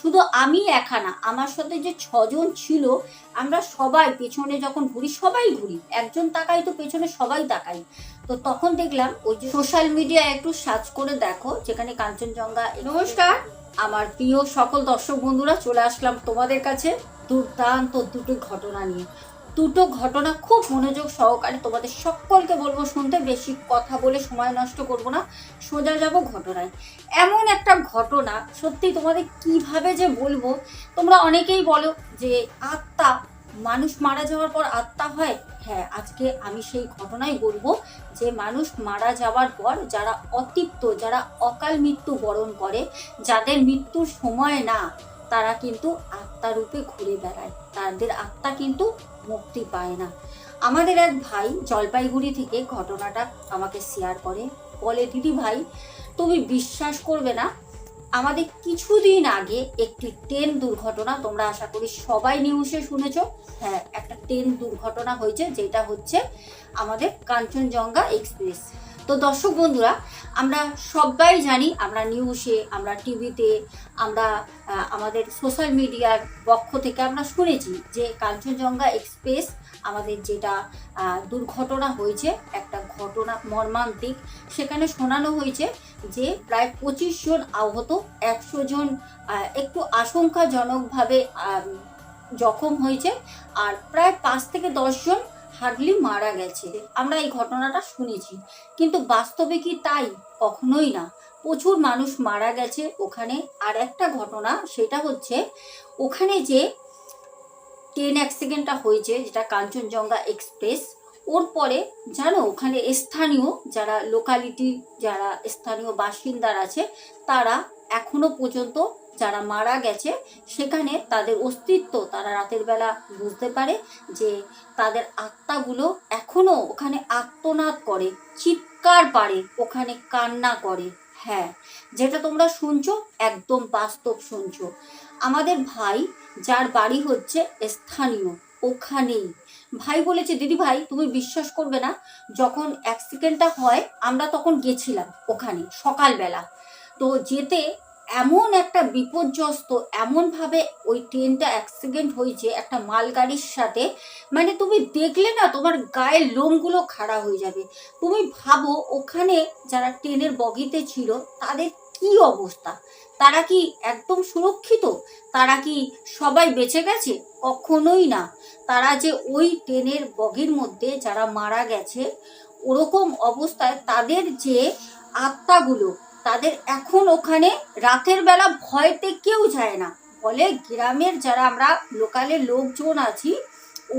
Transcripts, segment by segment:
শুধু আমি একা না আমার সাথে যে ছজন ছিল আমরা সবাই পেছনে যখন ঘুরি সবাই ঘুরি। একজন তাকাই তো পেছনে সবাই তাকাই। তো তখন দেখলাম ওই যে সোশ্যাল মিডিয়া একটু সার্চ করে দেখো যেখানে কাঞ্চনজঙ্ঘা নমস্কার। আমার প্রিয় সকল দর্শক বন্ধুরা চলে আসলাম তোমাদের কাছে। দুর্দান্ত দুটো ঘটনা নিয়ে। দুটো ঘটনা খুব মনোযোগ সহকারে তোমাদের সকলকে বলব শুনতে, বেশি কথা বলে সময় নষ্ট করব না, সোজা যাব ঘটনায়। এমন একটা ঘটনা, সত্যি তোমাদের কীভাবে যে বলব, তোমরা অনেকেই বলো যে আত্মা, মানুষ মারা যাওয়ার পর আত্মা হয়? হ্যাঁ আজকে আমি সেই ঘটনাই বলব যে মানুষ মারা যাওয়ার পর যারা অতিপ্ত, যারা অকাল মৃত্যু বরণ করে, যাদের মৃত্যুর সময় না তারা কিন্তু আত্মারূপে ঘুরে বেড়ায়। তাদের আত্মা কিন্তু মুক্তি পায় না। আমাদের এক ভাই জলপাইগুড়ি থেকে ঘটনাটা আমাকে শেয়ার করে। বলে, দিদি ভাই, তুমি বিশ্বাস করবে না? আমাদের কিছুদিন আগে একটি ট্রেন দুর্ঘটনা, তোমরা আশা করি সবাই নিউজে শুনেছ। হ্যাঁ একটা ট্রেন দুর্ঘটনা হয়েছে, যেটা হচ্ছে আমাদের কাঞ্চনজঙ্ঘা এক্সপ্রেস। তো দর্শক বন্ধুরা, আমরা সবাই জানি, আমরা নিউজে আমরা টিভিতে আমরা আমাদের সোশ্যাল মিডিয়ার পক্ষ থেকে আমরা শুনেছি যে কাঞ্চনজঙ্ঘা এক্সপ্রেস আমাদের যেটা দুর্ঘটনা হয়েছে, একটা ঘটনা মর্মান্তিক। সেখানে শোনানো হয়েছে যে প্রায় পঁচিশ জন আহত, একশো জন একটু আশঙ্কাজনকভাবে জখম হয়েছে। আর প্রায় পাঁচ থেকে দশজন হার্ডলি মারা গেছে। আমরা এই ঘটনাটা শুনেছি। কিন্তু বাস্তবে কি তাই? কখনোই না। প্রচুর মানুষ মারা গেছে ওখানে। আর একটা ঘটনা, সেটা হচ্ছে ওখানে যে ট্রেন অ্যাক্সিডেন্টটা হয়েছে, যেটা কাঞ্চনজঙ্ঘা এক্সপ্রেস, ওর পরে জানো, ওখানে স্থানীয় যারা লোকালিটি যারা স্থানীয় বাসিন্দার আছে, তারা এখনও পর্যন্ত যারা মারা গেছে, সেখানে তাদের অস্তিত্ব তারা রাতের বেলা বুঝতে পারে যে তাদের আত্মাগুলো এখনও ওখানে আত্মনাদ করে, চিৎকার পারে, ওখানে কান্না করে। হ্যাঁ যেটা তোমরা শুনছো, একদম বাস্তব শুনছো। আমাদের ভাই, যার বাড়ি হচ্ছে স্থানীয়, ওখানেই। ভাই বলেছে, দিদি ভাই, তুমি বিশ্বাস করবে না, যখন অ্যাক্সিডেন্টটা হয়, আমরা তখন গেছিলাম ওখানে, সকালবেলা। তো যেতে এমন একটা বিপর্যস্ত, এমনভাবে ওই ট্রেনটা অ্যাক্সিডেন্ট হয়েছে একটা মালগাড়ির সাথে মানে তুমি দেখলে না তোমার গায়ের লোমগুলো খাড়া হয়ে যাবে। তুমি ভাবো ওখানে যারা ট্রেনের বগিতে ছিল, তাদের কি অবস্থা? তারা কি একদম সুরক্ষিত? তারা কি সবাই বেঁচে গেছে? কখনোই না। তারা যে ওই ট্রেনের বগির মধ্যে যারা মারা গেছে, ওরকম অবস্থায় তাদের যে আত্মাগুলো তাদের এখন ওখানে রাতের বেলা ভয়তে কেউ যায় না। বলে গ্রামের যারা আমরা লোকালে লোকজন আছি,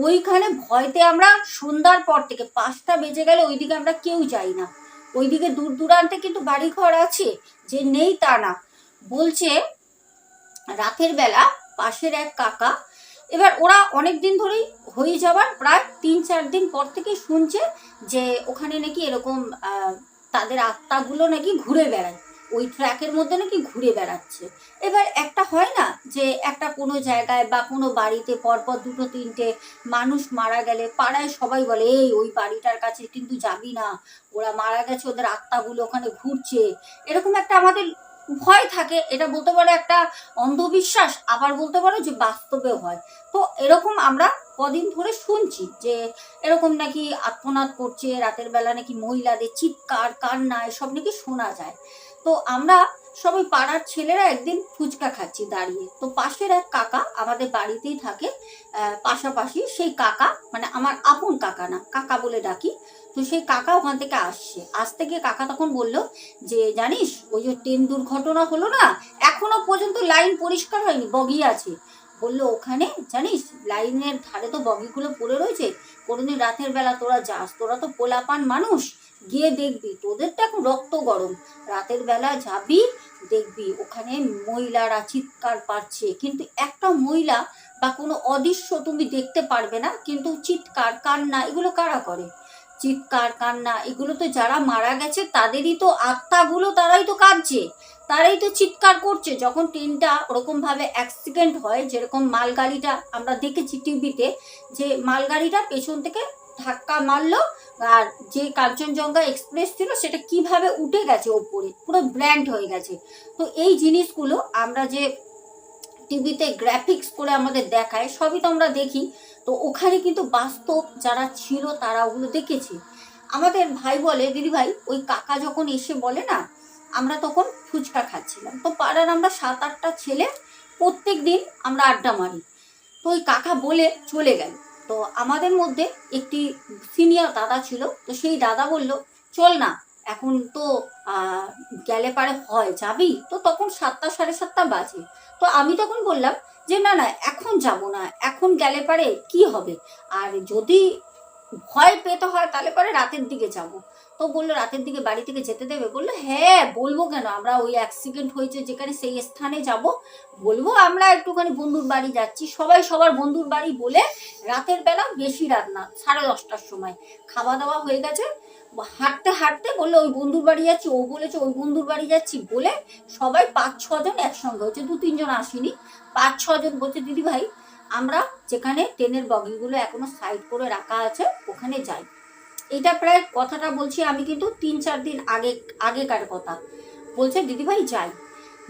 ওইখানে ভয়তে আমরা সন্ধ্যার পর থেকে পাঁচটা বেজে গেলে ওইদিকে আমরা কেউ যাই না। ওইদিকে দূর দূরান্তে কিন্তু বাড়িঘর আছে, যে নেই তা না। বলছে, রাতের বেলা পাশের এক কাকা, এবার ওরা অনেক দিন ধরেই হয়ে যাওয়ার প্রায় তিন চার দিন পর থেকে শুনছে যে ওখানে নাকি এরকম তাদের আত্মাগুলো নাকি ঘুরে বেড়ায়। ওই ট্র্যাকের মধ্যে নাকি ঘুরে বেড়াচ্ছে। এবার একটা হয় না যে একটা কোনো জায়গায় বা কোনো বাড়িতে পরপর দুটো তিনটে মানুষ মারা গেলে পাড়ায় সবাই বলে, এই, ওই বাড়িটার কাছে কিন্তু যাবি না। ওরা মারা গেছে, ওদের আত্মাগুলো ওখানে ঘুরছে। এরকম একটা আমাদের ভয় থাকে, এটা বলতে পারো একটা অন্ধবিশ্বাস, আবার বলতে পারো যে বাস্তবেও হয়। তো এরকম আমরা কদিন ধরে শুনছি যে এরকম নাকি আত্মনাদ করছে, রাতের বেলা নাকি মহিলাদের চিৎকার, কান্না, এসব নাকি শোনা যায়। তো আমরা সবাই পাড়ার ছেলেরা একদিন ফুচকা খাচ্ছি দাঁড়িয়ে। তো পাশের এক কাকা আমাদের বাড়িতেই থাকে পাশাপাশি সেই কাকা মানে আমার আপন কাকা না, কাকা বলে ডাকি তো সেই কাকা ওখান থেকে আসছে। আসতে গিয়ে কাকা তখন বলল যে, জানিস, ওই যে ট্রেন দুর্ঘটনা হলো না, এখনও পর্যন্ত লাইন পরিষ্কার হয়নি, বগি আছে। বলল, ওখানে? জানিস, লাইনের ধারে তো বগিগুলো পড়ে রয়েছে। কোনোদিন রাতের বেলা তোরা যাস, তোরা তো পোলাপান মানুষ, গিয়ে দেখবি, তোদের তো এখন রক্ত গরম। রাতের বেলা যাবি, দেখবি, ওখানে মহিলারা চিৎকার পাচ্ছে। কিন্তু একটা মহিলা বা কোনো অদৃশ্য তুমি দেখতে পারবে না, কিন্তু চিৎকার, কান্না, এগুলো কারা করে? চিৎকার, কান্না, এগুলো তো যারা মারা গেছে তাদেরই তো আত্মাগুলো, তারাই তো কাঁদছে। তারাই তো চিৎকার করছে। যখন ট্রেনটা ওরকমভাবে অ্যাক্সিডেন্ট হয়, যেরকম মালগাড়িটা আমরা দেখেছি টিভিতে, যে মালগাড়িটা পেছন থেকে ধাক্কা মারলো, আর যে কাঞ্চনজঙ্ঘা এক্সপ্রেস ছিল, সেটা কীভাবে উঠে গেছে ওপরে, পুরো ব্র্যান্ড হয়ে গেছে। তো এই জিনিসগুলো আমরা যে টিভিতে গ্রাফিক্স করে আমাদের দেখায়, সবই তো আমরা দেখি। তো ওখানে কিন্তু বাস্তব যারা ছিল তারা ওগুলো দেখেছে। আমাদের ভাই বলে, দিদি ভাই, ওই কাকা যখন এসে বলে না, আমরা তখন ফুচকা খাচ্ছিলাম। তো পাড়ার আমরা সাত আটটা ছেলে প্রত্যেক দিন আমরা আড্ডা মারি। তো ওই কাকা বলে চলে গেল। তো আমাদের মধ্যে একটি সিনিয়র দাদা ছিল, তো সেই দাদা বলল, চল না, এখন তো গেলে পারে হয়, যাবি? তো তখন সাতটা, সাড়ে সাতটা বাজে। তো আমি তখন বললাম যে, না না এখন যাব না, এখন গেলে পারে কি হবে? আর যদি ভয় পেতে হয়, তাহলে পরে রাতের দিকে যাব। তো বলল, রাতের দিকে বাড়ি থেকে যেতে দেবে? বলল হ্যাঁ বলব কেন? আমরা ওই অ্যাক্সিডেন্ট হয়েছে, যেখানে সেই স্থানে যাব। বলব, আমরা একটুখানি বন্ধুর বাড়ি যাচ্ছি। সবাই সবার বন্ধুর বাড়ি বলে রাতের বেলা বেশি রাত না, সাড়ে দশটার সময়। খাওয়া দাওয়া হয়ে গেছে হাঁটতে হাঁটতে বলল, ওই বন্ধুর বাড়ি যাচ্ছি। ও বলেছে, ওই বন্ধুর বাড়ি যাচ্ছি। বলে সবাই পাঁচ, ছজন একসঙ্গে, হচ্ছে দু, তিনজন আসেনি। পাঁচ, ছজন বলছে, দিদি ভাই, আমরা যেখানে ট্রেনের বগিগুলো এখনও সাইড করে রাখা আছে, ওখানে যাই। এটা প্রায় কথাটা বলছি আমি কিন্তু তিন, চার দিন আগে, আগেকার কথা। বলছে দিদিভাই যাই।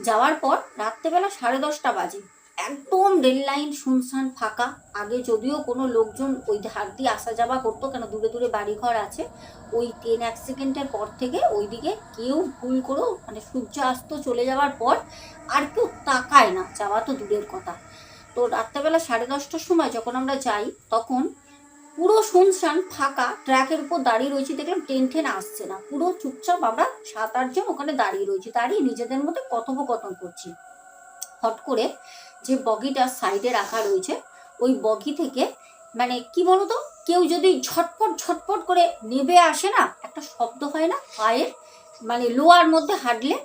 যাওয়ার পর রাত্রেবেলা সাড়ে দশটা বাজে। একদম রেল লাইন, শুনশান ফাঁকা। আগে যদিও কোনো লোকজন ওই ধার দিয়ে আসা যাওয়া করতো, কেন দূরে দূরে বাড়িঘর আছে। ওই ট্রেন অ্যাক্সিডেন্টের পর থেকে ওইদিকে কেউ ভুল করেও মানে সূর্য অস্ত চলে যাওয়ার পর আর কেউ তাকায় না, যাওয়া তো দূরের কথা। তো রাত্রেবেলা সাড়ে দশটার সময় যখন আমরা যাই, তখন পুরো শুনশান ফাঁকা ট্র্যাকের উপর দাঁড়িয়ে রয়েছি, দেখলাম ট্রেন ট্রেন আসছে না। পুরো চুপচাপ আমরা সাত আটজন ওখানে দাঁড়িয়ে রয়েছি, দাঁড়িয়ে নিজেদের মধ্যে কথোপকথন করছি। হট করে যে বগিটা সাইডে রাখা রয়েছে, ওই বগি থেকে মানে কি বলতো, কেউ যদি ঝটপট ঝটপট করে নেবে আসে না, একটা শব্দ হয় না, পায়ের মানে লোয়ার মধ্যে হাঁটলে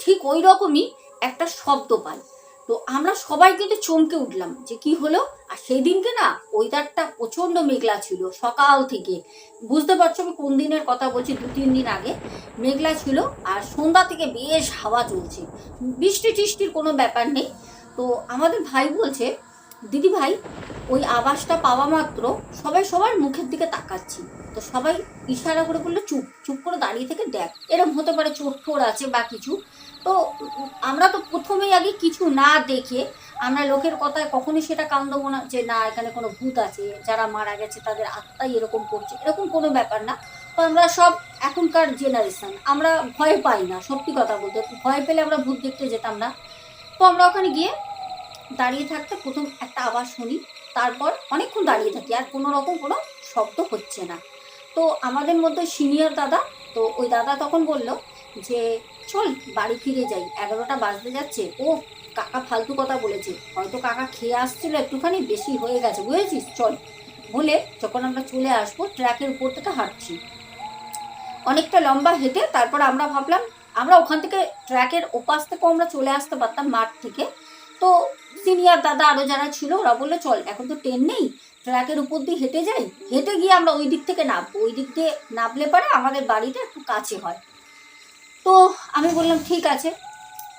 ঠিক ওই রকমই একটা শব্দ পাই তো আমরা সবাই কিন্তু চমকে উঠলাম যে কি হলো? আর সেই দিনকে না, ওয়েদারটা প্রচণ্ড মেঘলা ছিল, সকাল থেকে। বুঝতে পারছ আমি কোন দিনের কথা বলছি, দু, তিন দিন আগে। মেঘলা ছিল, আর সন্ধ্যা থেকে বেশ হাওয়া চলছে। বৃষ্টি টিষ্টির কোনো ব্যাপার নেই। তো আমাদের ভাই বলছে, দিদি ভাই, ওই আওয়াজটা পাওয়া মাত্র সবাই সবার মুখের দিকে তাকাচ্ছি। তো সবাই ইশারা করে বলল, চুপ চুপ করে দাঁড়িয়ে থেকে দেখ এরকম হতে পারে চোট টোর আছে বা কিছু। তো আমরা তো প্রথমেই আগে কিছু না দেখে আমরা লোকের কথায় কখনোই সেটা কান দেবো না যে, না, এখানে কোনো ভূত আছে, যারা মারা গেছে, তাদের আত্মাই এরকম করছে। এরকম কোনো ব্যাপার না। তো আমরা সব এখনকার জেনারেশন আমরা ভয় পাই না, সত্যি কথা বলতে। ভয় পেলে আমরা ভূত দেখতে যেতাম না। তো আমরা ওখানে গিয়ে দাঁড়িয়ে থাকতে প্রথম একটা আওয়াজ শুনি, তারপর অনেকক্ষণ দাঁড়িয়ে থাকি আর কোনো রকম কোনো শব্দ হচ্ছে না। তো আমাদের মধ্যে সিনিয়র দাদা, তো ওই দাদা তখন বলল যে, চল বাড়ি ফিরে যাই, এগারোটা বাজতে যাচ্ছে। ও কাকা ফালতু কথা বলেছে। হয়তো কাকা খেয়ে আসছিল একটুখানি, বেশি হয়ে গেছে, বুঝেছিস? চল। বলে যখন আমরা চলে আসব, ট্র্যাকের উপর থেকে হাঁটছি। অনেকটা লম্বা হেঁটে তারপর আমরা ভাবলাম, আমরা ওখান থেকে ট্র্যাকের ওপাশ থেকেও আমরা চলে আসতে পারতাম মাঠ থেকে। তো সিনিয়র দাদা আরও যারা ছিল, ওরা বলল, চল, এখন তো ট্রেন নেই ট্র্যাকের উপর দিয়ে হেঁটে যাই। হেঁটে গিয়ে আমরা ওই দিক থেকে নামবো। ওই দিক দিয়ে নামলে পরে আমাদের বাড়িটা একটু কাছে হয়। তো আমি বললাম, ঠিক আছে।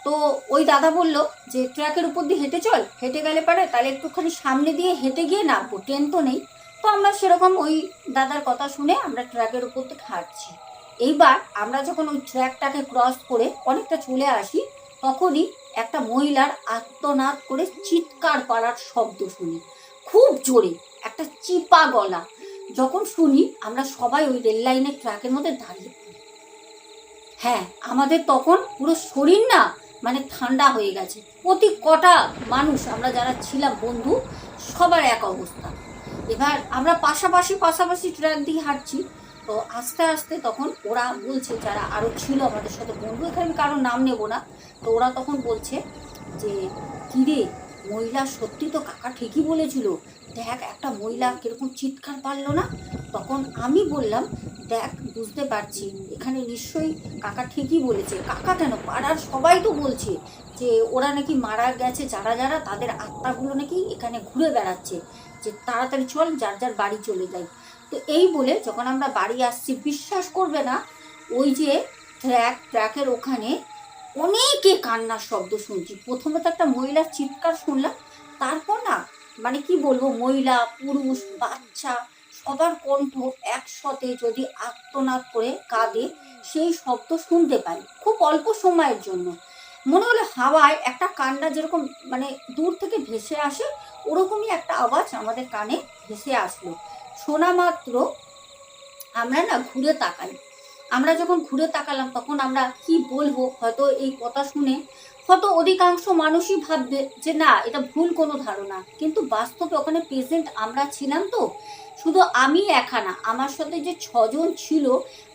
তো ওই দাদা বলল যে ট্র্যাকের উপর দিয়ে হেঁটে চল। হেঁটে গেলে পারে তাহলে একটুখানি সামনে দিয়ে হেঁটে গিয়ে নামবো। ট্রেন তো নেই। তো আমরা সেরকম ওই দাদার কথা শুনে আমরা ট্র্যাকের উপর থেকে হাঁটছি। এইবার আমরা যখন ওই ট্র্যাকটাকে ক্রস করে অনেকটা চলে আসি, তখনই একটা মহিলার আত্মনাদ করে চিৎকার পাড়ার শব্দ শুনি। খুব জোরে একটা চিপা গলা। যখন শুনি, আমরা সবাই ওই রেল লাইনের ট্র্যাকের মধ্যে দাঁড়িয়ে হ্যাঁ আমাদের তখন পুরো শরীর না মানে ঠান্ডা হয়ে গেছে। প্রতি কটা মানুষ আমরা যারা ছিলাম বন্ধু, সবার এক অবস্থা। এবার আমরা পাশাপাশি পাশাপাশি ট্র্যাক দিয়ে হাঁটছি। তো আস্তে আস্তে তখন ওরা বলছে, যারা আরও ছিল আমাদের সাথে, বন্ধু এখানে আমি কারোর নাম নেব না, তো ওরা তখন বলছে যে, কিরে, মহিলা সত্যি তো কাকা ঠিকই বলেছিল, দেখ একটা মহিলা কীরকম চিৎকার পারল না? তখন আমি বললাম, দেখ, বুঝতে পারছি, এখানে নিশ্চয়ই কাকা ঠিকই বলেছে, কাকা কেন? পাড়ার সবাই তো বলছে যে, ওরা নাকি মারা গেছে, যারা যারা, তাদের আত্মাগুলো নাকি এখানে ঘুরে বেড়াচ্ছে, যে তাড়াতাড়ি চল, যার যার বাড়ি চলে তো এই বলে যখন আমরা বাড়ি আসছি, বিশ্বাস করবে না, ওই যে ট্র্যাক ট্র্যাকের ওখানে অনেকে কান্নার শব্দ শুনছি। প্রথমে তো একটা মহিলার চিৎকার শুনলাম, তারপর না মানে কি বলব, মহিলা, পুরুষ, বাচ্চা, সবার কণ্ঠ একসাথে যদি আত্মনাদ করে কাঁদে, সেই শব্দ শুনতে পাই, খুব অল্প সময়ের জন্য। মনে হলো হাওয়ায় একটা কান্না যেরকম মানে দূর থেকে ভেসে আসে, ওরকমই একটা আওয়াজ আমাদের কানে ভেসে আসলো। শোনা মাত্র আমরা না ঘুরে তাকাই। আমরা যখন ঘুরে তাকালাম, তখন আমরা কি বলব? হয়তো এই কথা শুনে হয়তো অধিকাংশ মানুষই ভাববে যে না, এটা ভুল কোনো ধারণা। কিন্তু বাস্তবে ওখানে প্রেজেন্ট আমরা ছিলাম তো। শুধু আমি একা না, আমার সাথে যে ছজন ছিল,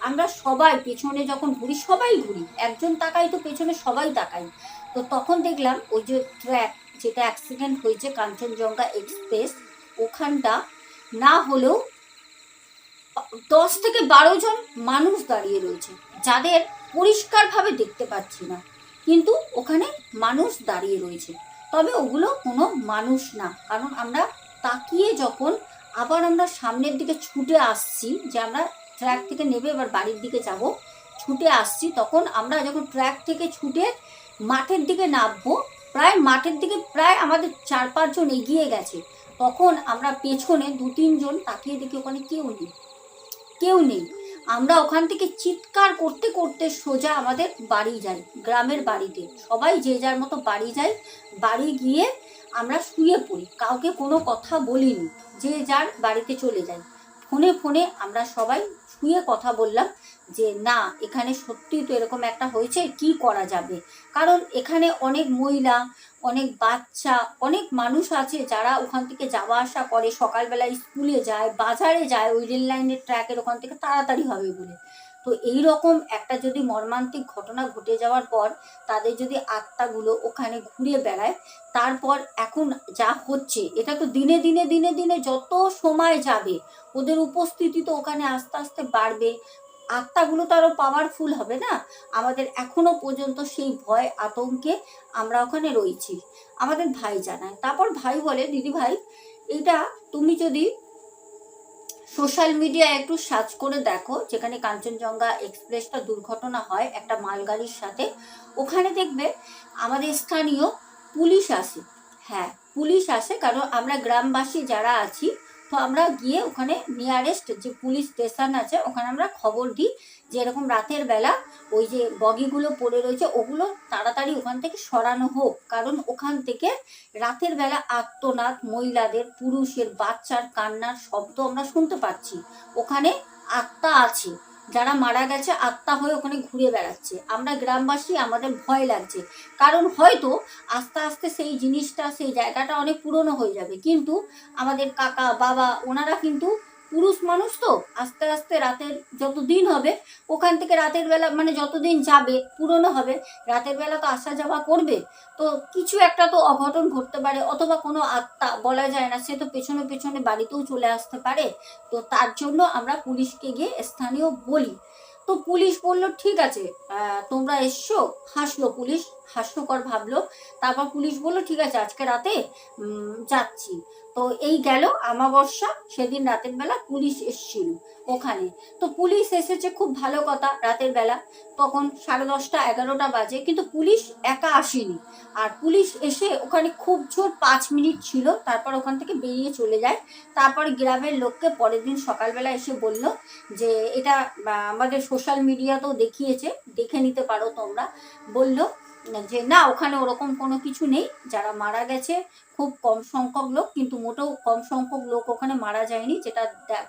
আমরা সবাই পেছনে যখন ঘুরি, সবাই ঘুরি। একজন তাকাই তো পেছনে সবাই তাকাই। তো তখন দেখলাম ওই যে ট্র্যাক যেটা অ্যাক্সিডেন্ট হয়েছে কাঞ্চনজঙ্ঘা এক্সপ্রেস ওখানটা না হলেও দশ থেকে বারো জন মানুষ দাঁড়িয়ে রয়েছে, যাদের পরিষ্কারভাবে দেখতে পাচ্ছি না। কিন্তু ওখানে মানুষ দাঁড়িয়ে রয়েছে। তবে ওগুলো কোনো মানুষ না। কারণ আমরা তাকিয়ে যখন আবার আমরা সামনের দিকে ছুটে আসছি, যে আমরা ট্র্যাক থেকে নেবে এবার বাড়ির দিকে যাব, ছুটে আসছি, তখন আমরা যখন ট্র্যাক থেকে ছুটে মাঠের দিকে নামবো, প্রায় মাঠের দিকে প্রায় আমাদের চার পাঁচজন এগিয়ে গেছে। তখন আমরা পেছনে দু তিনজন তাকিয়ে দেখি ওখানে কেউ নেই। কেউ নেই। আমরা ওখান থেকে চিৎকার করতে করতে সোজা আমাদের বাড়ি যাই, গ্রামের বাড়িতে। সবাই যে যার মতো বাড়ি যাই বাড়ি গিয়ে আমরা শুয়ে পড়ি। কাউকে কোনো কথা বলিনি, যে যার বাড়িতে চলে যাই ফোনে ফোনে আমরা সবাই শুয়ে কথা বললাম যে, না, এখানে সত্যি তো এরকম একটা হয়েছে, কি করা যাবে? কারণ এখানে অনেক মহিলা অনেক বাচ্চা, অনেক মানুষ আছে যারা ওখান থেকে যাওয়া আসা করে। সকালবেলা স্কুলে যায়, বাজারে যায়, ওই রেল লাইনের ট্র্যাকের ওখান থেকে তাড়াতাড়ি হবে বলে। তো এই রকম একটা যদি মর্মান্তিক ঘটনা ঘটে যাওয়ার পর তাদের যদি আত্মাগুলো ওখানে ঘুরে বেড়ায়, তারপর এখন যা হচ্ছে, এটা তো দিনে দিনে দিনে দিনে যত সময় যাবে, ওদের উপস্থিতি তো ওখানে আস্তে আস্তে বাড়বে। আত্মাগুলো তো আরও পাওয়ারফুল হবে না? আমাদের এখনও পর্যন্ত সেই ভয়, আতঙ্কে আমরা ওখানে রয়েছি। আমাদের ভাই জানায়। তারপর ভাই বলে, দিদি ভাই এটা তুমি যদি সোশ্যাল মিডিয়ায় একটু সার্চ করে দেখো, যেখানে কাঞ্চনজঙ্ঘা এক্সপ্রেসটা দুর্ঘটনা হয় একটা মালগাড়ির সাথে, ওখানে দেখবে আমাদের স্থানীয় পুলিশ আসে। হ্যাঁ পুলিশ আসে কারণ আমরা গ্রামবাসী যারা আছি তো আমরা গিয়ে ওখানে নিয়ারেস্ট যে পুলিশ স্টেশন আছে, ওখানে আমরা খবর দিই যে এরকম রাতের বেলা ওই যে বগিগুলো পড়ে রয়েছে, ওগুলো তাড়াতাড়ি ওখান থেকে সরানো হোক। কারণ ওখান থেকে রাতের বেলা আত্মনাদ, মহিলাদের, পুরুষের বাচ্চার কান্নার শব্দ আমরা শুনতে পাচ্ছি। ওখানে আত্মা আছে। যারা মারা গেছে, আত্মা হয়ে ওখানে ঘুরে বেড়াচ্ছে। আমরা গ্রামবাসী, আমাদের ভয় লাগছে। কারণ হয়তো আস্তে আস্তে সেই জিনিসটা, সেই জায়গাটা অনেক পুরনো হয়ে যাবে। কিন্তু আমাদের কাকা, বাবা, ওনারা কিন্তু পুরুষ মানুষ তো আস্তে আস্তে রাতের যত দিন হবে, ওখান থেকে রাতের বেলা মানে যতদিন যাবে, পুরনো হবে, রাতের বেলা তো আসা যাওয়া করবে। তো কিছু একটা তো অঘটন ঘটতে পারে, অথবা কোনো আত্মা বলা যায় না, সে তো পেছনে পেছনে বাড়িতেও চলে আসতে পারে। তো তার জন্য আমরা পুলিশকে গিয়ে স্থানীয় বলি। তো পুলিশ বলল, ঠিক আছে তোমরা এসছো। হাসলো পুলিশ, হাস্যকর ভাবলো। তারপর পুলিশ বলল, ঠিক আছে, আজকে রাতে যাচ্ছি। তো এই গেল আমাবস্যা, সেদিন রাতের বেলা পুলিশ এসছিল ওখানে। তো পুলিশ এসেছে খুব ভালো কথা রাতের বেলা। তখন সাড়ে দশটা, এগারোটা বাজে, কিন্তু পুলিশ একা আসেনি। আর পুলিশ এসে ওখানে খুব জোর পাঁচ মিনিট ছিল, তারপর ওখান থেকে বেরিয়ে চলে যায়। তারপর গ্রামের লোককে পরের দিন সকালবেলা এসে বলল যে, এটা আমাদের সোশ্যাল মিডিয়াতেও দেখিয়েছে, দেখে নিতে পারো তোমরা। বলল যে, না, ওখানে ওরকম কোনো কিছু নেই। যারা মারা গেছে খুব কম সংখ্যক লোক, কিন্তু মোটেও কম সংখ্যক লোক ওখানে মারা যায়নি, যেটা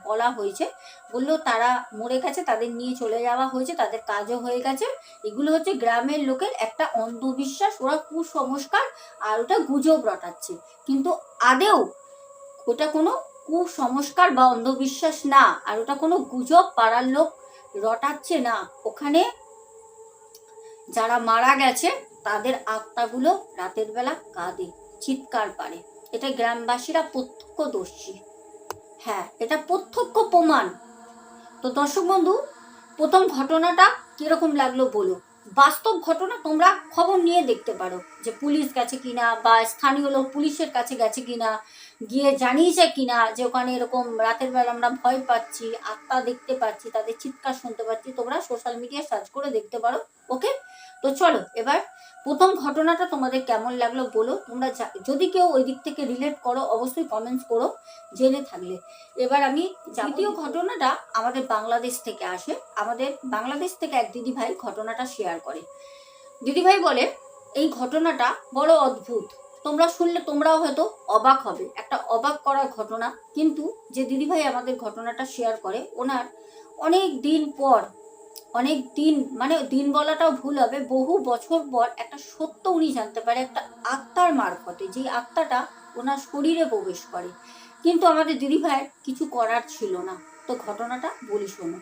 বলা হয়েছে। বলল তারা মরে গেছে, তাদের নিয়ে চলে যাওয়া হয়েছে, তাদের কাজও হয়ে গেছে। এগুলো হচ্ছে গ্রামের লোকের একটা অন্ধবিশ্বাস, ওরা কুসংস্কার আর ওটা গুজব রটাচ্ছে। কিন্তু আদেও ওটা কোনো কুসংস্কার বা অন্ধবিশ্বাস না, আর ওটা কোনো গুজব পাড়ার লোক রটাচ্ছে না। ওখানে যারা মারা গেছে, তাদের আত্মাগুলো রাতের বেলা কাঁদে। চিৎকার পারে এটা গ্রামবাসীরা প্রত্যক্ষদর্শী। হ্যাঁ এটা প্রত্যক্ষ প্রমাণ। তো দর্শক বন্ধু, প্রথম ঘটনাটা কীরকম লাগল বলো? বাস্তব ঘটনা তোমরা খবর নিয়ে দেখতে পারো যে পুলিশ গেছে কিনা বা স্থানীয় লোক পুলিশের কাছে গেছে কিনা, গিয়ে জানিয়েছে কিনা যে ওখানে এরকম রাতের বেলা আমরা ভয় পাচ্ছি, আত্মা দেখতে পাচ্ছি, তাদের চিৎকার শুনতে পাচ্ছি, তোমরা সোশ্যাল মিডিয়া সার্চ করে দেখতে পারো। ওকে তো চলো, এবার প্রথম ঘটনাটা তোমাদের কেমন লাগল বলো? তোমরা যদি কেউ ওই দিক থেকে রিলেট করো অবশ্যই কমেন্টস করো জেনে থাকলে। এবার আমি দ্বিতীয় ঘটনাটা আমাদের বাংলাদেশ থেকে আসে। আমাদের বাংলাদেশ থেকে এক দিদি ভাই ঘটনাটা শেয়ার করে। দিদি ভাই বলে এই ঘটনাটা বড় অদ্ভুত। তোমরা শুনলে তোমরাও হয়তো অবাক হবে। একটা অবাক করার ঘটনা। কিন্তু যে দিদিভাই আমাদের ঘটনাটা শেয়ার করে ওনার অনেক দিন পর অনেক দিন মানে দিন বলাটাও ভুল হবে, বহু বছর পর একটা সত্য উনি জানতে পারে, একটা আত্মার মারফতে, যে আত্মাটা ওনার শরীরে প্রবেশ করে। কিন্তু আমাদের দিদিভাইয়ের কিছু করার ছিল না। তো ঘটনাটা বলি শোনো।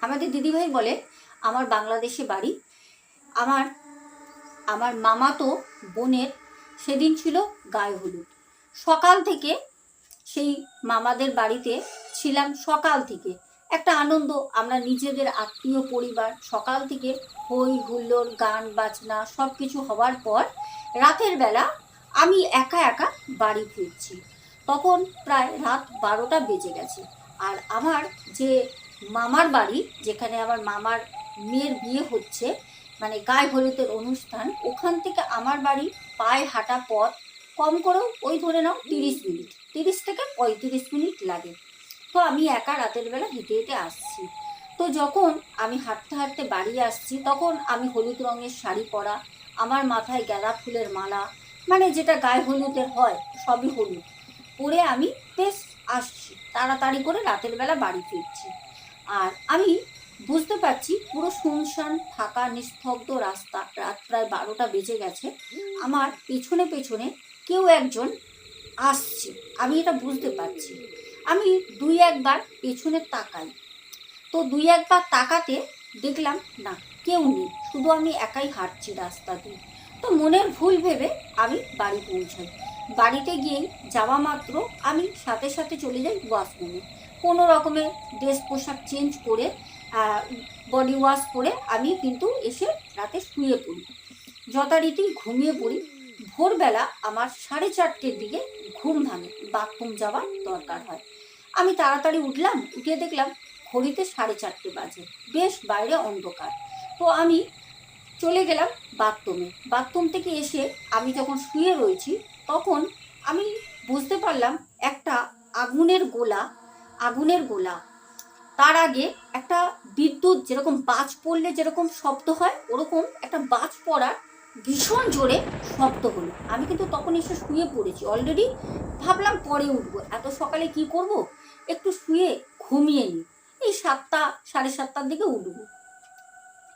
আমাদের দিদিভাই বলে, আমার বাংলাদেশে বাড়ি। আমার আমার মামাতো বোনের সেদিন ছিল গায়ে হলুদ। সকাল থেকে সেই মামাদের বাড়িতে ছিলাম সকাল থেকে। একটা আনন্দ, আমরা নিজেদের আত্মীয় পরিবার, সকাল থেকে হই হুল্লোড়, গান বাজনা সব কিছু হওয়ার পর রাতের বেলা আমি একা একা বাড়ি ফিরছি। তখন প্রায় রাত বারোটা বেজে গেছে। আর আমার যে মামার বাড়ি, যেখানে আমার মামার মেয়ের বিয়ে হচ্ছে মানে গায়ে হলুদের অনুষ্ঠান, ওখান থেকে আমার বাড়ি পায়ে হাঁটা পথ কম করেও ওই ধরে নাও তিরিশ মিনিট। তিরিশ থেকে পঁয়ত্রিশ মিনিট লাগে। তো আমি একা রাতের বেলা হেঁটে হেঁটে আসছি। তো যখন আমি হাঁটতে হাঁটতে বাড়ি আসছি, তখন আমি হলুদ রঙের শাড়ি পরা, আমার মাথায় গাঁদা ফুলের মালা মানে যেটা গায়ে হলুদের হয়, সবই হলুদ। পরে আমি বেশ আসছি, তাড়াতাড়ি করে রাতের বেলা বাড়ি ফিরছি। আর আমি বুঝতে পারছি পুরো শুনশান, ফাঁকা, নিস্তব্ধ রাস্তা, রাত প্রায় বারোটা বেজে গেছে। আমার পেছনে পেছনে কেউ একজন আসছে, আমি এটা বুঝতে পারছি। আমি দুই একবার পেছনে তাকাই। তো দুই একবার তাকাতে দেখলাম, না, কেউ নেই। শুধু আমি একাই হাঁটছি রাস্তা দিয়ে। তো মনের ভুল ভেবে আমি বাড়ি পৌঁছাই। বাড়িতে গিয়েই যাওয়া মাত্র আমি সাথে সাথে চলে যাই ওয়াশরুমে। কোনো রকমের ড্রেস পোশাক চেঞ্জ করে বডি ওয়াশ করে আমি কিন্তু এসে রাতে শুয়ে পড়ি। যথারীতি ঘুমিয়ে পড়ি। ভোরবেলা আমার সাড়ে চারটের দিকে ঘুম ভাঙে, বাথরুম যাওয়ার দরকার হয়। আমি তাড়াতাড়ি উঠলাম, উঠে দেখলাম ঘড়িতে সাড়ে চারটে বাজে, বেশ বাইরে অন্ধকার। তো আমি চলে গেলাম বাথরুমে। বাথরুম থেকে এসে আমি যখন শুয়ে রয়েছি, তখন আমি বুঝতে পারলাম একটা আগুনের গোলা আগুনের গোলা। তার আগে একটা বিদ্যুৎ যেরকম বাজ পড়লে যেরকম শব্দ হয়, ওরকম একটা বাজ পড়ার ভীষণ জোরে শব্দ হলো। আমি কিন্তু তখন এসে শুয়ে পড়েছি। অলরেডি ভাবলাম পরে উঠবো। এত সকালে কি করব? একটু শুয়ে ঘুমিয়ে নিই। এই সাতটা, সাড়ে সাতটার দিকে উঠবো।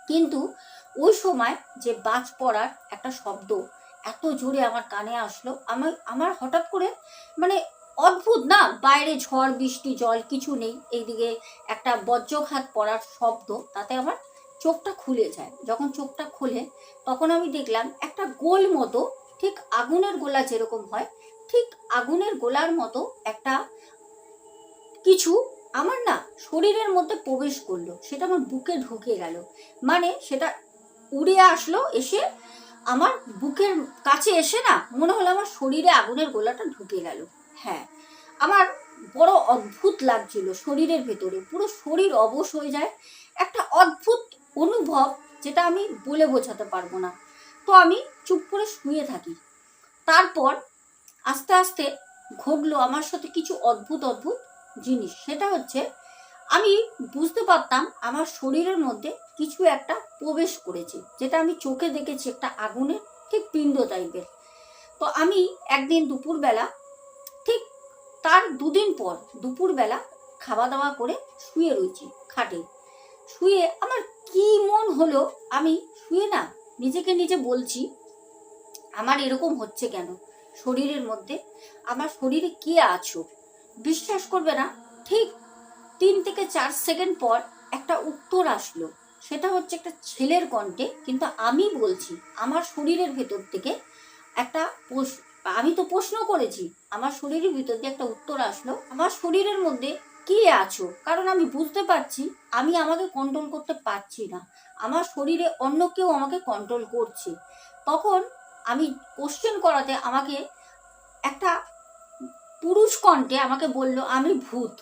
কিন্তু ওই সময় যে বাজ পড়ার একটা শব্দ এত জোরে আমার কানে আসলো। আমার আমার হঠাৎ করে মানে অদ্ভুত না? বাইরে ঝড়, বৃষ্টি, জল কিছু নেই। এইদিকে একটা বজ্রঘাত পড়ার শব্দ। তাতে আমার চোখটা খুলে যায়। যখন চোখটা খুলে, তখন আমি দেখলাম একটা গোল মতো, ঠিক আগুনের গোলা যেরকম হয়, ঠিক আগুনের গোলার মতো একটা কিছু আমার না শরীরের মধ্যে প্রবেশ করল। সেটা আমার বুকে ঢুকে গেল। মানে সেটা উড়ে আসলো, এসে আমার বুকের কাছে এসে না মনে হলো আমার শরীরে আগুনের গোলাটা ঢুকে গেল। হ্যাঁ আমার বড় অদ্ভুত লাগছিল শরীরের ভেতরে। পুরো শরীর অবশ হয়ে যায়। একটা অদ্ভুত অনুভব যেটা আমি বলে বোঝাতে পারব না। তো আমি চুপ করে শুয়ে থাকি। তারপর আস্তে আস্তে ঘটলো আমার সাথে কিছু অদ্ভুত অদ্ভুত জিনিস। সেটা হচ্ছে আমি বুঝতে পারতাম আমার শরীরের মধ্যে কিছু একটা প্রবেশ করেছে, যেটা আমি চোখে দেখেছি একটা আগুনের ঠিক পিণ্ড টাইপের তো আমি একদিন দুপুরবেলা ঠিক তার দুদিন পর দুপুরবেলা খাওয়া দাওয়া করে শুয়ে রয়েছি খাটে। শুয়ে আমার কি মন হলো আমি শুয়ে না নিজেকে নিজে বলছি, আমার এরকম হচ্ছে কেন? শরীরের মধ্যে আমার শরীরে কে আছো? বিশ্বাস করবে না? ঠিক তিন থেকে চার সেকেন্ড পর একটা উত্তর আসলো। সেটা হচ্ছে একটা ছেলের কণ্ঠে, কিন্তু আমি বলছি, আমার শরীরের ভেতর থেকে একটা আমি তো প্রশ্ন করেছি, আমার শরীরের ভিতর দিয়ে একটা উত্তর আসলো। আমার শরীরের মধ্যে কে আছো? কারণ আমি বুঝতে পারছি, আমি আমাকে কন্ট্রোল করতে পারছি না। আমার শরীরে অন্য কেউ আমাকে কন্ট্রোল করছে। তখন আমি কোশ্চেন করাতে আমাকে একটা পুরুষ কণ্ঠে আমাকে বলল, আমি ভূত।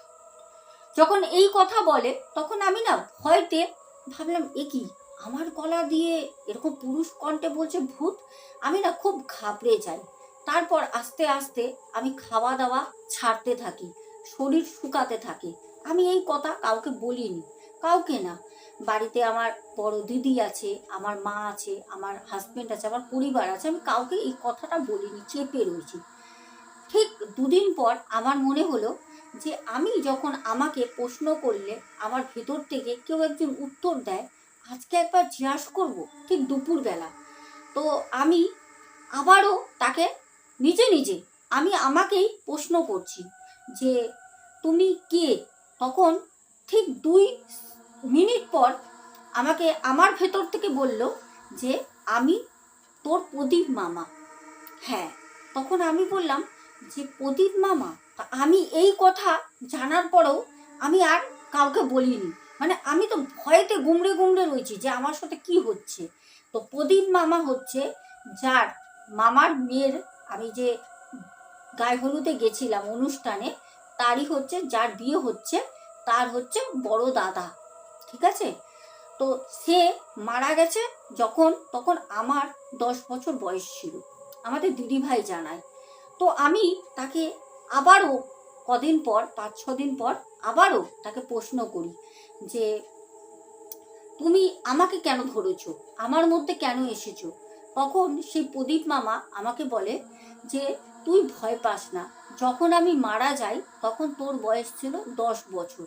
যখন এই কথা বলে, তখন আমি না ভয়তে ভাবলাম, এ কি? আমার গলা দিয়ে এরকম পুরুষ কণ্ঠে বলছে ভূত? আমি না খুব ঘাবড়ে যাই। তারপর আস্তে আস্তে আমি খাওয়া দাওয়া ছাড়তে থাকি। শরীর শুকাতে থাকে। আমি এই কথা কাউকে বলিনি। কাউকে না। বাড়িতে আমার বড় দিদি আছে, আমার মা আছে, আমার হাজব্যান্ড আছে, আমার পরিবার আছে। আমি কাউকে এই কথাটা বলিনি, চেপে রয়েছি। ঠিক দুদিন পর আমার মনে হলো যে আমি যখন আমাকে প্রশ্ন করলে, আমার ভেতর থেকে কেউ একজন উত্তর দেয়, আজকে একবার জিজ্ঞাসা করব, ঠিক দুপুরবেলা। তো আমি আবারও তাকে নিজে নিজে, আমি আমাকেই প্রশ্ন করছি। যে তুমি কে? তখন ঠিক দুই মিনিট পর আমাকে আমার ভেতর থেকে বলল যে আমি তোর প্রদীপ মামা। হ্যাঁ তখন আমি বললাম যে প্রদীপ মামা? আমি এই কথা জানার পরেও আমি আর কাউকে বলিনি। মানে আমি তো ভয়েতে গুমড়ে গুমড়ে রয়েছি যে আমার সাথে কি হচ্ছে। তো প্রদীপ মামা হচ্ছে যার মামার মেয়ের আমি যে গায়ে হলুদে গেছিলাম অনুষ্ঠানে। তারই হচ্ছে যার বিয়ে হচ্ছে, তার হচ্ছে বড় দাদা। ঠিক আছে? তো সে মারা গেছে যখন, তখন আমার দশ বছর বয়স ছিল। আমাদের দিদিভাই জানায়। তো আমি তাকে আবারও কদিন পর, পাঁচ ছ দিন পর আবারও তাকে প্রশ্ন করি যে, তুমি আমাকে কেন ধরেছ? আমার মধ্যে কেন এসেছ? তখন সেই প্রদীপ মামা আমাকে বলে যে তুই ভয় পাস না। যখন আমি মারা যাই, তখন তোর বয়স ছিল দশ বছর।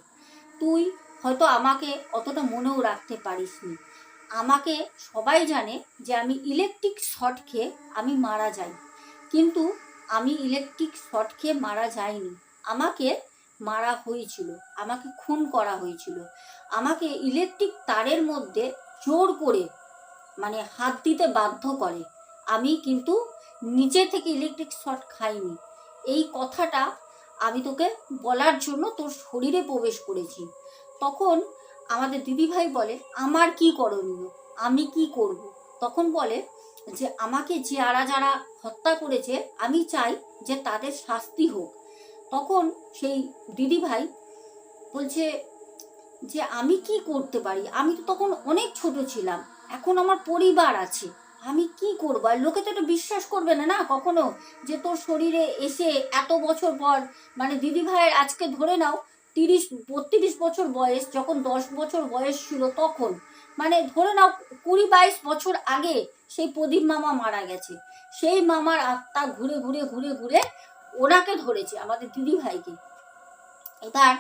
তুই হয়তো আমাকে অতটা মনেও রাখতে পারিসনি। আমাকে সবাই জানে যে আমি ইলেকট্রিক শর্ট খেয়ে আমি মারা যাই। কিন্তু আমি ইলেকট্রিক শর্ট খেয়ে মারা যাইনি। আমাকে মারা হয়েছিল। আমাকে খুন করা হয়েছিল। আমাকে ইলেকট্রিক তারের মধ্যে জোর করে মানে হাত দিতে বাধ্য করে। আমি কিন্তু নিচে থেকে ইলেকট্রিক শর্ট খাইনি। এই কথাটা আমি তোকে বলার জন্য তোর শরীরে প্রবেশ করেছি। তখন আমাদের দিদিভাই বলে, আমার কি করণীয়? আমি কি করব? তখন বলে যে, আমাকে যে যারা যারা হত্যা করেছে, আমি চাই যে তাদের শাস্তি হোক। তখন সেই দিদিভাই বলছে যে, আমি কি করতে পারি? আমি তো তখন অনেক ছোট ছিলাম। এখন আমার পরিবার আছে। আমি কি করব? আর লোকে তো এটা বিশ্বাস করবে না না? কখনো? যে তোর শরীরে এসে এত বছর পর মানে দিদি ভাইয়ের আজকে ধরে নাও, তিরিশ, বত্রিশ বছর বয়স, যখন দশ বছর বয়স ছিল তখন মানে ধরে নাও, কুড়ি বাইশ বছর আগে সেই প্রদীপ মামা মারা গেছে। সেই মামার আত্মা ঘুরে ঘুরে ঘুরে ঘুরে ওনাকে ধরেছে, আমাদের দিদি ভাইকে। এবার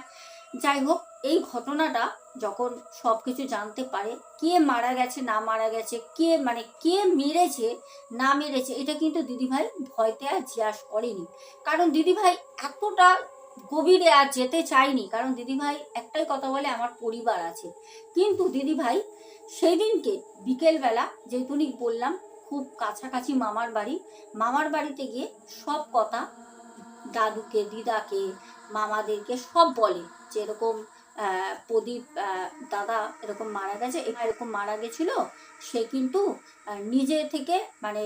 যাই হোক, এই ঘটনাটা যখন সব কিছু জানতে পারে কে মারা গেছে না মারা গেছে কে মানে কে মেরেছে না মেরেছে এটা কিন্তু দিদিভাই ভয়তে আর জিজ্ঞাস করেনি। কারণ দিদিভাই এতটা গভীরে আর যেতে চায়নি কারণ দিদিভাই একটাই কথা বলে আমার পরিবার আছে। কিন্তু দিদিভাই সেই দিনকে বিকেলবেলা যেহেতুনি বললাম খুব কাছাকাছি মামার বাড়ি মামার বাড়িতে গিয়ে সব কথা দাদুকে দিদাকে মামাদেরকে সব বলে যে এরকম আহ, প্রদীপ দাদা এরকম মারা গেছে এরকম মারা গেছিল, সে কিন্তু নিজে থেকে মানে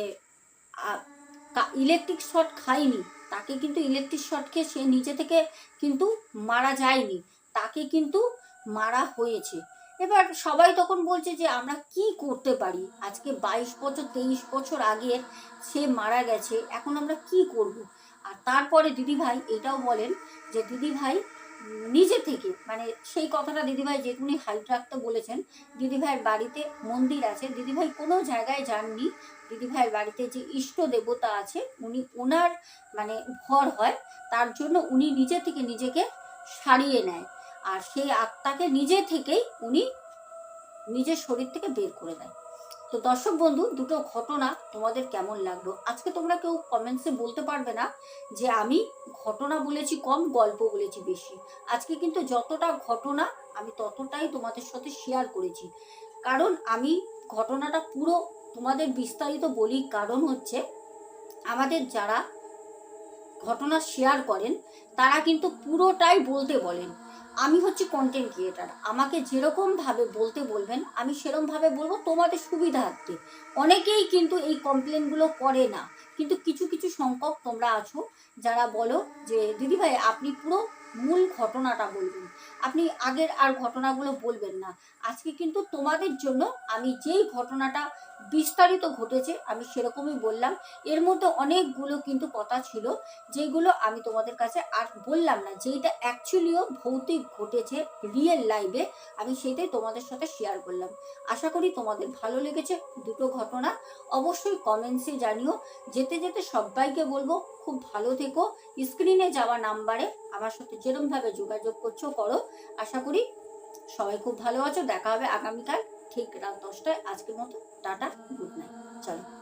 ইলেকট্রিক শর্ট খায়নি। তাকে কিন্তু ইলেকট্রিক শর্ট খেয়ে সে নিজে থেকে কিন্তু মারা যায়নি। তাকে কিন্তু মারা হয়েছে। এবার সবাই তখন বলছে যে, আমরা কি করতে পারি? আজকে বাইশ বছর, তেইশ বছর আগে সে মারা গেছে, এখন আমরা কি করব? আর তারপরে দিদিভাই এটাও বলেন যে, দিদিভাই নিজে থেকে মানে সেই কথাটা দিদিভাই যে যেটুকুনি হাইট রাখতে বলেছেন, দিদিভাইয়ের বাড়িতে মন্দির আছে, দিদিভাই কোনো জায়গায় যাননি, দিদিভাইয়ের বাড়িতে যে ইষ্ট দেবতা আছে, উনি ওনার মানে ভর হয়, তার জন্য উনি নিজে থেকে নিজেকে সারিয়ে নেয়। আর সেই আত্মাকে নিজে থেকেই উনি নিজের শরীর থেকে বের করে দেয়। তো দর্শক বন্ধু, দুটো ঘটনা তোমাদের কেমন লাগল? আজকে তোমরা কেউ কমেন্টসে বলতে পারবে না যে আমি ঘটনা বলেছি কম, গল্প বলেছি বেশি। আজকে কিন্তু যতটা ঘটনা আমি ততটাই তোমাদের সাথে শেয়ার করেছি। কারণ আমি ঘটনাটা পুরো তোমাদের বিস্তারিত বলি, কারণ হচ্ছে আমাদের যারা ঘটনা শেয়ার করেন, তারা কিন্তু পুরোটাই বলতে বলেন। আমি হচ্ছে কন্টেন্ট ক্রিয়েটার আমাকে যেরকমভাবে বলতে বলবেন, আমি সেরকমভাবে বলব, তোমাদের সুবিধার্থে। অনেকেই কিন্তু এই কমপ্লেনগুলো করে না। কিন্তু কিছু কিছু সংখ্যক তোমরা আছো যারা বলো যে দিদিভাই আপনি পুরো মূল ঘটনাটা বলবেন। আপনি আগের আর ঘটনাগুলো বলবেন না। আজকে কিন্তু তোমাদের জন্য আমি যেই ঘটনাটা বিস্তারিত ঘটেছে, আমি সেরকমই বললাম। এর মধ্যে অনেকগুলো কিন্তু কথা ছিল, যেগুলো আমি তোমাদের কাছে আর বললাম না যেটা অ্যাকচুয়ালিও ভৌতিক ঘটেছে রিয়েল লাইভে আমি সেটাই তোমাদের সাথে শেয়ার করলাম। আশা করি তোমাদের ভালো লেগেছে দুটো ঘটনা। অবশ্যই কমেন্টসে জানিও। যেতে যেতে সবাইকে বলব, খুব ভালো থেকো। স্ক্রিনে যাওয়া নাম্বারে আমার সাথে যেরমভাবে যোগাযোগ করছ, করো। আশা করি সবাই খুব ভালো আছো। দেখা হবে আগামীকাল, ঠিক রাত দশটায়। আজকের মতো টাটা গুড নাইট চলো